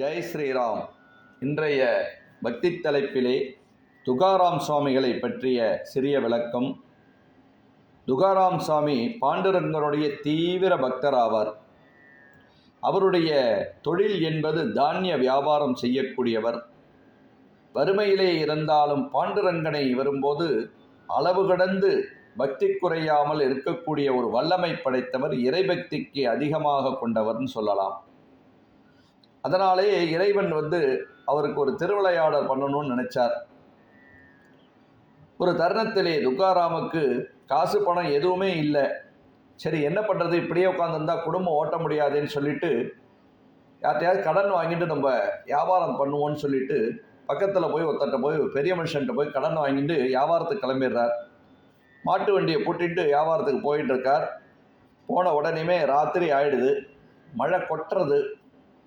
ஜெய் ஸ்ரீராம். இன்றைய பக்தி தலைப்பிலே துகாராம் சுவாமிகளை பற்றிய சிறிய விளக்கம். துகாராம் சுவாமி பாண்டுரங்கனுடைய தீவிர பக்தர் ஆவார் அவருடைய தொழில் என்பது தானிய வியாபாரம் செய்யக்கூடியவர். வறுமையிலே இருந்தாலும் பாண்டுரங்கனை வரும்போது அளவு கடந்து பக்தி குறையாமல் இருக்கக்கூடிய ஒரு வல்லமை படைத்தவர் இறைபக்திக்கு அதிகமாக கொண்டவர்னு சொல்லலாம். அதனாலே இறைவன் வந்து அவருக்கு ஒரு திருவிளையாடல் பண்ணணும்னு நினைச்சார். ஒரு தருணத்திலே துக்காராமுக்கு காசு பணம் எதுவுமே இல்லை. சரி என்ன பண்ணுறது இப்படியே உட்காந்துருந்தா குடும்பம் ஓட்ட முடியாதுன்னு சொல்லிட்டு யார்ட்டையாவது கடன் வாங்கிட்டு நம்ம வியாபாரம் பண்ணுவோம்னு சொல்லிட்டு பக்கத்தில் போய் ஒருத்தட்ட போய் பெரிய மனுஷன்ட்ட போய் கடன் வாங்கிட்டு வியாபாரத்துக்கு கிளம்பிடுறார். மாட்டு வண்டியை பூட்டிட்டு வியாபாரத்துக்கு போயிட்டு இருக்கார். போன உடனேமே ராத்திரி ஆயிடுது. மழை கொட்டுறது.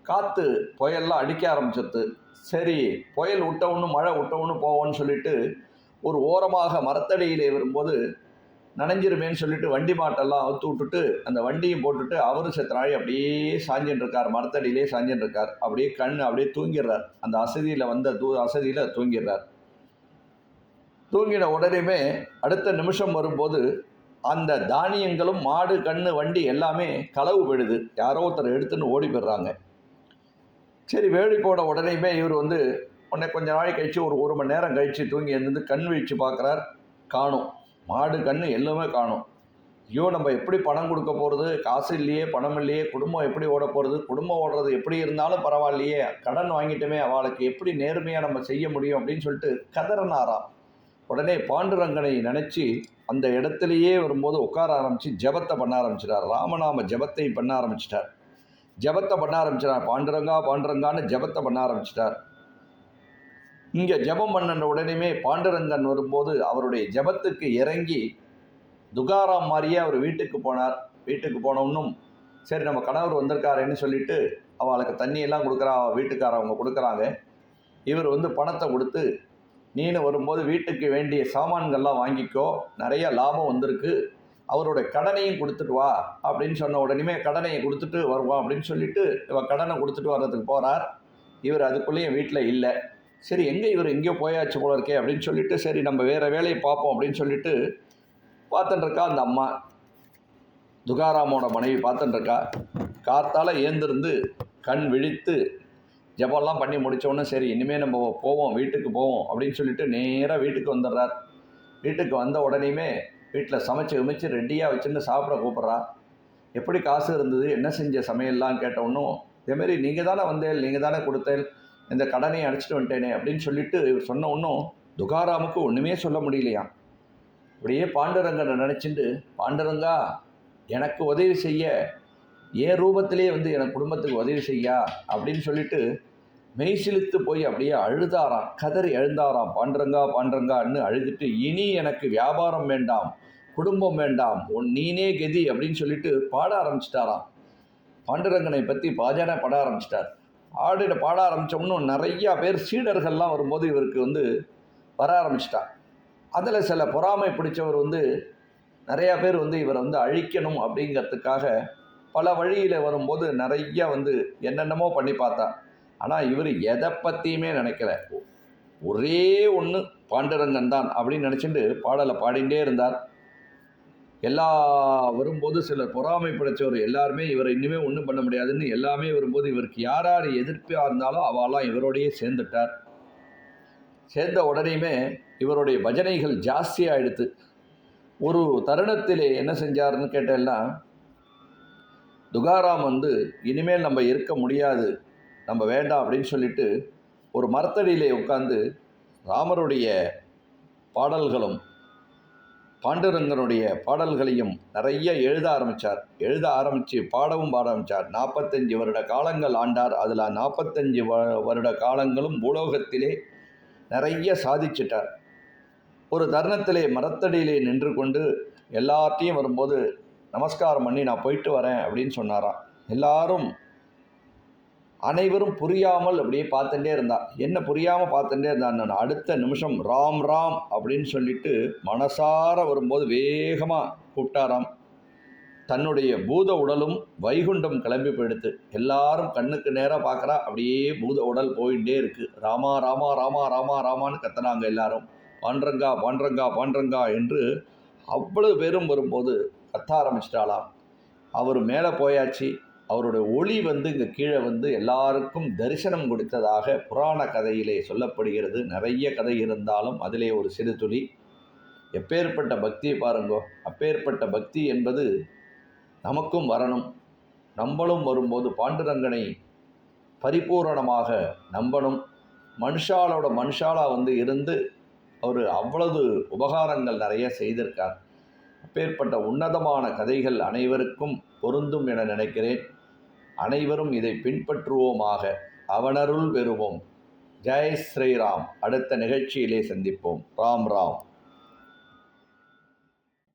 காற்று புயல்லாம் அடிக்க ஆரம்பிச்சிருது சரி புயல் விட்டவொன்னு மழை விட்டவொன்னு போவோன்னு சொல்லிட்டு ஒரு ஓரமாக மரத்தடியிலே வரும்போது நனைஞ்சிருமேன்னு சொல்லிட்டு வண்டி மாட்டெல்லாம் அவுத்து விட்டுட்டு அந்த வண்டியும் போட்டுட்டு அவரும் செத்தனாழி அப்படியே சாஞ்சின்னு இருக்கார் மரத்தடியிலே சாஞ்சின்னு இருக்கார். அப்படியே கண் அப்படியே தூங்கிடுறார். அந்த அசதியில் வந்த தூ அசதியில் தூங்கிடுறார். தூங்கின உடனேமே அடுத்த நிமிஷம் வரும்போது அந்த தானியங்களும் மாடு கண்ணு வண்டி எல்லாமே களவு போயிடுது யாரோ ஒருத்தர் எடுத்துன்னு ஓடி போயிடுறாங்க. சரி வேலி போட உடனேயுமே இவர் வந்து உடனே கொஞ்ச நாள் கழித்து ஒரு ஒரு மணி நேரம் கழித்து தூங்கி எழுந்து கண் வீழ்ச்சி பார்க்குறார். காணும். மாடு கண் எல்லாமே காணும். ஐயோ நம்ம எப்படி பணம் கொடுக்க போகிறது காசு இல்லையே பணம் இல்லையே குடும்பம் எப்படி ஓட போகிறது குடும்பம் ஓடுறது எப்படி இருந்தாலும் பரவாயில்லையே கடன் வாங்கிட்டுமே அவளுக்கு எப்படி நேர்மையாக நம்ம செய்ய முடியும் அப்படின்னு சொல்லிட்டு கதறனாராம். உடனே பாண்டுரங்கனை நினச்சி அந்த இடத்துலையே வரும்போது உட்கார ஆரம்பித்து ஜபத்தை பண்ண ஆரம்பிச்சிட்டார். ராமநாம ஜபத்தை பண்ண ஆரம்பிச்சிட்டார். ஜபத்தை பண்ண ஆரம்பிச்சிட்டார். பாண்டுரங்கா பாண்டுரங்கான்னு ஜபத்தை பண்ண ஆரம்பிச்சிட்டார். இங்கே ஜபம் பண்ண உடனேமே பாண்டுரங்கன் வரும்போது அவருடைய ஜபத்துக்கு இறங்கி துகாராம் மாதிரியே அவர் வீட்டுக்கு போனார். வீட்டுக்கு போனோன்னும் சரி நம்ம கணவர் வந்திருக்காருன்னு சொல்லிட்டு அவளுக்கு தண்ணியெல்லாம் கொடுக்குறா வீட்டுக்காரவங்க கொடுக்குறாங்க. இவர் வந்து பணத்தை கொடுத்து நீனு வரும்போது வீட்டுக்கு வேண்டிய சாமான்கள்லாம் வாங்கிக்கோ நிறைய லாபம் வந்திருக்கு. அவரோட கடனையும் கொடுத்துட்டு வா அப்படின்னு சொன்ன உடனே கடனையை கொடுத்துட்டு வருவான் அப்படின்னு சொல்லிட்டு இவன் கடனை கொடுத்துட்டு வர்றதுக்கு போகிறார் இவர் அதுக்குள்ளேயும் வீட்டில் இல்லை. சரி எங்கே இவர் எங்கேயோ போயாச்சு போல இருக்கே அப்படின்னு சொல்லிட்டு சரி நம்ம வேறு வேலையை பார்ப்போம் அப்படின்னு சொல்லிட்டு பார்த்துட்டுருக்கா அந்த அம்மா. துகாராமோட மனைவி பார்த்துட்டுருக்கா காத்தால் ஏந்திருந்து கண் விழித்து ஜபம்லாம் பண்ணி முடித்தோடனே சரி இனிமேல் நம்ம போவோம் வீட்டுக்கு போவோம் அப்படின்னு சொல்லிட்டு நேராக வீட்டுக்கு வந்துடுறார். வீட்டுக்கு வந்த உடனேயுமே வீட்டில் சமைச்சு விமைச்சு ரெடியாக வச்சுன்னு சாப்பிட கூப்பிட்றா. எப்படி காசு இருந்தது? என்ன செஞ்ச சமையல்லாம் கேட்டவொன்னும் இதேமாரி நீங்கள் தானே வந்தேன் நீங்கள் தானே கொடுத்தேன் இந்த கடனையும் அடைச்சிட்டு வந்துட்டேனே அப்படின்னு சொல்லிட்டு இவர் சொன்ன ஒன்றும் துகாராமுக்கு ஒன்றுமே சொல்ல முடியலையாம் அப்படியே பாண்டரங்கனை நினச்சிட்டு பாண்டரங்கா எனக்கு உதவி செய்ய என் ரூபத்திலே வந்து எனக்கு குடும்பத்துக்கு உதவி செய்யா? அப்படின்னு சொல்லிட்டு மெய்சிலித்து போய் அப்படியே அழுதாராம். கதறி எழுந்தாராம். பாண்டுரங்கா பாண்டுரங்கான்னு அழுதுட்டு இனி எனக்கு வியாபாரம் வேண்டாம் குடும்பம் வேண்டாம் உன் நீனே கெதி அப்படின்னு சொல்லிட்டு பாட ஆரம்பிச்சிட்டாராம். பாண்டுரங்கனை பற்றி பாஜனை பாட ஆரம்பிச்சிட்டார். ஆடிட பாட ஆரம்பித்தோம்னு நிறையா பேர் சீடர்கள்லாம் வரும்போது இவருக்கு வந்து வர ஆரம்பிச்சிட்டார். அதில் சில பொறாமை பிடிச்சவர் வந்து நிறையா பேர் வந்து இவரை வந்து அழிக்கணும் அப்படிங்கிறதுக்காக பல வழியில் வரும்போது நிறையா வந்து என்னென்னமோ பண்ணி பார்த்தான் ஆனால் இவர் எதை பற்றியுமே நினைக்கல. ஒரே ஒன்று பாண்டரங்கன் தான் அப்படின்னு நினச்சிட்டு பாடலை பாடிகிட்டே இருந்தார். எல்லா வரும்போது சிலர் பொறாமை படைச்சவர் எல்லாருமே இவரை இன்னுமே ஒன்றும் பண்ண முடியாதுன்னு எல்லாமே வரும்போது இவருக்கு யார் யார் எதிர்ப்பாக இருந்தாலும் அவெல்லாம் இவரோடையே சேர்ந்துட்டார். சேர்ந்த உடனேயுமே இவருடைய பஜனைகள் ஜாஸ்தியாகிடுது ஒரு தருணத்திலே என்ன செஞ்சார்னு கேட்டேன்னா துகாராம் வந்து இனிமேல் நம்ம இருக்க முடியாது. நம்ம வேண்டாம் அப்படின்னு சொல்லிட்டு ஒரு மரத்தடியிலே உட்காந்து ராமருடைய பாடல்களும் பாண்டுரங்கனுடைய பாடல்களையும் நிறைய எழுத ஆரம்பித்தார் எழுத ஆரம்பித்து பாடவும் பாட ஆரம்பித்தார் நாற்பத்தஞ்சு வருட காலங்கள் ஆண்டார். அதில் நாற்பத்தஞ்சு வ வருட காலங்களும் பூலோகத்திலே நிறைய சாதிச்சிட்டார். ஒரு தருணத்திலே மரத்தடியிலே நின்று கொண்டு எல்லாத்தையும் வரும்போது நமஸ்காரம் பண்ணி நான் போயிட்டு வரேன் அப்படின்னு சொன்னாராம். எல்லாரும் அனைவரும் புரியாமல் அப்படியே பார்த்துட்டே இருந்தான். என்ன புரியாமல் பார்த்துட்டே இருந்தான்? அடுத்த நிமிஷம் ராம் ராம் அப்படின்னு சொல்லிட்டு மனசார வரும்போது வேகமாக கூப்பிட்டாராம். தன்னுடைய பூத உடலும் வைகுண்டம் கிளம்பி போயிடுத்து எல்லாரும் கண்ணுக்கு நேராக பார்க்குறா அப்படியே பூத உடல் போயிட்டே இருக்குது ராமா ராமா ராமா ராமா ராமான்னு கத்துனாங்க எல்லாரும். பாண்டரங்கா பாண்டரங்கா பாண்டரங்கா என்று அவ்வளவு பேரும் வரும்போது கத்த ஆரம்பிச்சிட்டாளாம். அவர் மேலே போயாச்சு. அவருடைய ஒளி வந்து இங்கே கீழே வந்து எல்லாருக்கும் தரிசனம் கொடுத்ததாக புராண கதையிலே சொல்லப்படுகிறது. நிறைய கதை இருந்தாலும் அதிலே ஒரு சிறு துளி. எப்பேற்பட்ட பக்தியை பாருங்கோ அப்பேற்பட்ட பக்தி என்பது நமக்கும் வரணும். நம்மளும் வரும்போது பாண்டுரங்கனை பரிபூரணமாக நம்பணும். மனுஷாலோட மனுஷாலா வந்து இருந்து அவர் அவ்வளவு உபகாரங்கள் நிறைய செய்திருக்கார். அப்பேற்பட்ட உன்னதமான கதைகள் அனைவருக்கும் பொருந்தும் என நினைக்கிறேன். அனைவரும் இதை பின்பற்றுவோமாக. அவனருள் பெறுவோம். ஜெய் ஸ்ரீராம். அடுத்த நிகழ்ச்சியிலே சந்திப்போம். ராம் ராம்.